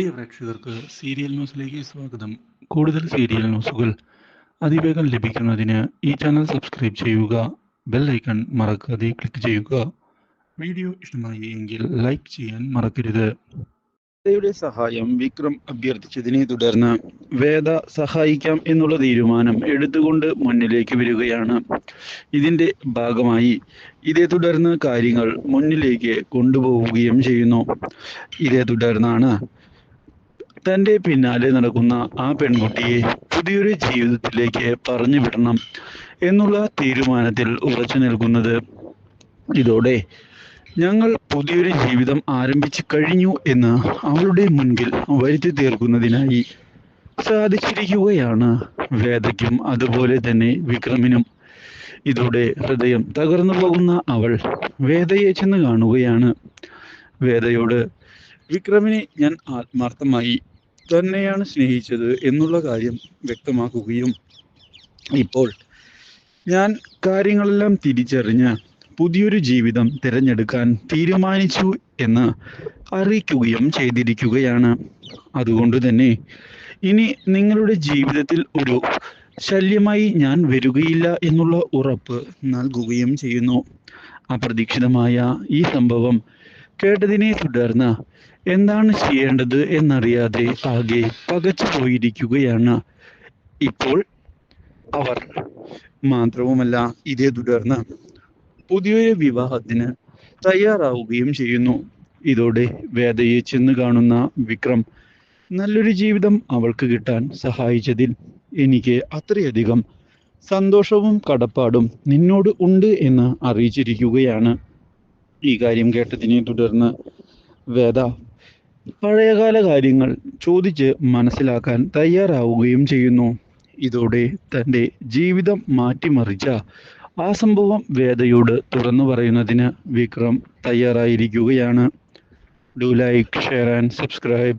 പ്രിയ പ്രേക്ഷകർക്ക് സീരിയൽ ന്യൂസിലേക്ക് സ്വാഗതം. കൂടുതൽ സീരിയൽ ന്യൂസുകൾ അതിവേഗം ലഭിക്കുന്നതിന് ഈ ചാനൽ സബ്സ്ക്രൈബ് ചെയ്യുക ബെൽ ഐക്കൺ മറക്കാതെ ക്ലിക്ക് ചെയ്യുക. വീഡിയോ ഇഷ്ടമായി എങ്കിൽ ലൈക്ക് ചെയ്യാൻ മറക്കരുത്. വേദയുടെ സഹായം വിക്രം അഭ്യർത്ഥിച്ചതിനെ തുടർന്ന് വേദ സഹായിക്കാം എന്നുള്ള തീരുമാനം എടുത്തുകൊണ്ട് മുന്നിലേക്ക് വരികയാണ്. ഇതിന്റെ ഭാഗമായി ഇതേ തുടർന്ന് കാര്യങ്ങൾ മുന്നിലേക്ക് കൊണ്ടുപോവുകയും ചെയ്യുന്നു. ഇതേ തുടർന്നാണ് തന്റെ പിന്നാലെ നടക്കുന്ന ആ പെൺകുട്ടിയെ പുതിയൊരു ജീവിതത്തിലേക്ക് പറഞ്ഞു വിടണം എന്നുള്ള തീരുമാനത്തിൽ ഉറച്ചു നിൽക്കുന്നത്. ഇതോടെ ഞങ്ങൾ പുതിയൊരു ജീവിതം ആരംഭിച്ചു കഴിഞ്ഞു എന്ന് അവളുടെ മുൻപിൽ വരുത്തി തീർക്കുന്നതിനായി സാധിച്ചിരിക്കുകയാണ്. വേദയ്ക്കും അതുപോലെ തന്നെ വിക്രമിനും ഇതോടെ ഹൃദയം തകർന്നു പോകുന്ന അവൾ വേദയെ ചെന്ന് കാണുകയാണ്. വേദയോട് വിക്രമിനെ ഞാൻ ആത്മാർത്ഥമായി തന്നെയാണ് സ്നേഹിച്ചത് എന്നുള്ള കാര്യം വ്യക്തമാക്കുകയും ഇപ്പോൾ ഞാൻ കാര്യങ്ങളെല്ലാം തിരിച്ചറിഞ്ഞ് പുതിയൊരു ജീവിതം തിരഞ്ഞെടുക്കാൻ തീരുമാനിച്ചു എന്ന് അറിയിക്കുകയും ചെയ്തിരിക്കുകയാണ്. അതുകൊണ്ട് തന്നെ ഇനി നിങ്ങളുടെ ജീവിതത്തിൽ ഒരു ശല്യമായി ഞാൻ വരികയില്ല എന്നുള്ള ഉറപ്പ് നൽകുകയും ചെയ്യുന്നു. അപ്രതീക്ഷിതമായ ഈ സംഭവം കേട്ടതിനെ തുടർന്ന് എന്താണ് ചെയ്യേണ്ടത് എന്നറിയാതെ ആകെ പകച്ചു പോയിരിക്കുകയാണ്. ഇപ്പോൾ അവർ മാത്രവുമല്ല ഇതേ തുടർന്ന് പുതിയൊരു വിവാഹത്തിന് തയ്യാറാവുകയും ചെയ്യുന്നു. ഇതോടെ വേദയെ ചെന്ന് കാണുന്ന വിക്രം നല്ലൊരു ജീവിതം അവൾക്ക് കിട്ടാൻ സഹായിച്ചതിൽ എനിക്ക് അത്രയധികം സന്തോഷവും കടപ്പാടും നിന്നോട് ഉണ്ട് എന്ന് അറിയിച്ചിരിക്കുകയാണ്. ഈ കാര്യം കേട്ടതിനെ തുടർന്ന് വേദ പഴയകാല കാര്യങ്ങൾ ചോദിച്ച് മനസ്സിലാക്കാൻ തയ്യാറാവുകയും ചെയ്യുന്നു. ഇതോടെ തന്റെ ജീവിതം മാറ്റിമറിച്ച ആ സംഭവം വേദയോട് തുറന്നു പറയുന്നതിന് Vikram തയ്യാറായിരിക്കുകയാണ്. Do like share and subscribe